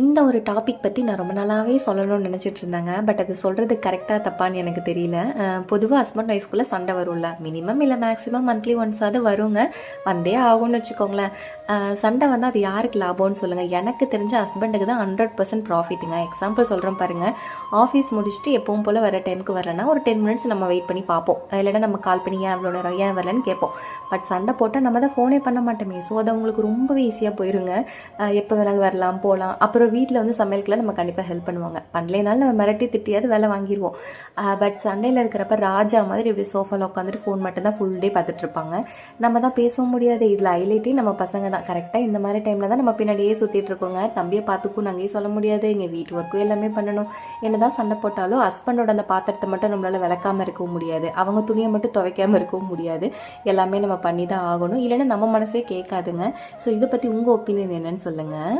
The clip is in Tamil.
இந்த ஒரு டாபிக் பற்றி நான் ரொம்ப நாளாகவே சொல்லணும்னு நினச்சிட்டு இருந்தாங்க. பட் அது சொல்கிறது கரெக்டாக தப்பான்னு எனக்கு தெரியல. பொதுவாக ஹஸ்பண்ட் ஒய்ஃப்குள்ளே சண்டை வரும்ல. மினிமம் இல்லை மேக்ஸிமம் மந்த்லி ஒன்ஸாவது வருங்க. வந்தே ஆகும்னு வச்சுக்கோங்களேன். சண்டை வந்து அது யாருக்கு லாபம்னு சொல்லுங்கள் எனக்கு தெரிஞ்ச ஹஸ்பண்டுக்கு தான் ஹண்ட்ரட் பர்சன்ட் ப்ராஃபிட்டுங்க எக்ஸாம்பிள் சொல்கிறேன் பாருங்கள் ஆஃபீஸ் முடிச்சுட்டு எப்பவும் போல் வர டைமுக்கு வரலன்னா ஒரு டென் மினிட்ஸ் நம்ம வெயிட் பண்ணி பார்ப்போம். இல்லைனா நம்ம கால் பண்ணி ஏன் இவ்வளோ நேரம் ஏன் வரலன்னு கேட்போம். பட் சண்டை போட்டால் நம்ம தான் ஃபோனே பண்ண மாட்டோமே. ஸோ அது அவங்களுக்கு ரொம்பவே ஈஸியாக போயிருங்க. எப்போ வேணாலும் வரலாம் போகலாம் அப்புறம் வீட்டில் வந்து சமையலுக்குலாம் நம்ம கண்டிப்பாக ஹெல்ப் பண்ணுவாங்க. பண்ணலைனாலும் நம்ம மிரட்டி திட்டியாவது வேலை வாங்கிடுவோம் பட் சண்டையில் இருக்கிறப்ப ராஜா மாதிரி இப்படி சோஃபாவில் உட்காந்துட்டு ஃபோன் மட்டும்தான் ஃபுல் டே பார்த்துட்ருப்பாங்க நம்ம தான் பேசவும் முடியாது. இதில் ஹைலைட்டே நம்ம பசங்க தான் கரெக்டாக இந்த மாதிரி டைமில் தான் நம்ம பின்னாடியே சுற்றிட்டு இருக்கோங்க. தம்பியை பார்த்துக்கும் நாங்கள் சொல்ல முடியாது. எங்கள் வீட்டு ஒர்க்கும் எல்லாமே பண்ணணும். என்னதான் சண்டை போட்டாலும் ஹஸ்பண்டோட அந்த பாத்திரத்தை மட்டும் நம்மளால் விளக்காமல் இருக்கவும் முடியாது. அவங்க துணியை மட்டும் துவைக்காம இருக்கவும் முடியாது. எல்லாமே நம்ம பண்ணி தான் ஆகணும். இல்லைன்னா நம்ம மனசே கேட்காதுங்க. ஸோ இதை பற்றி உங்கள் ஒப்பீனியன் என்னன்னு சொல்லுங்கள்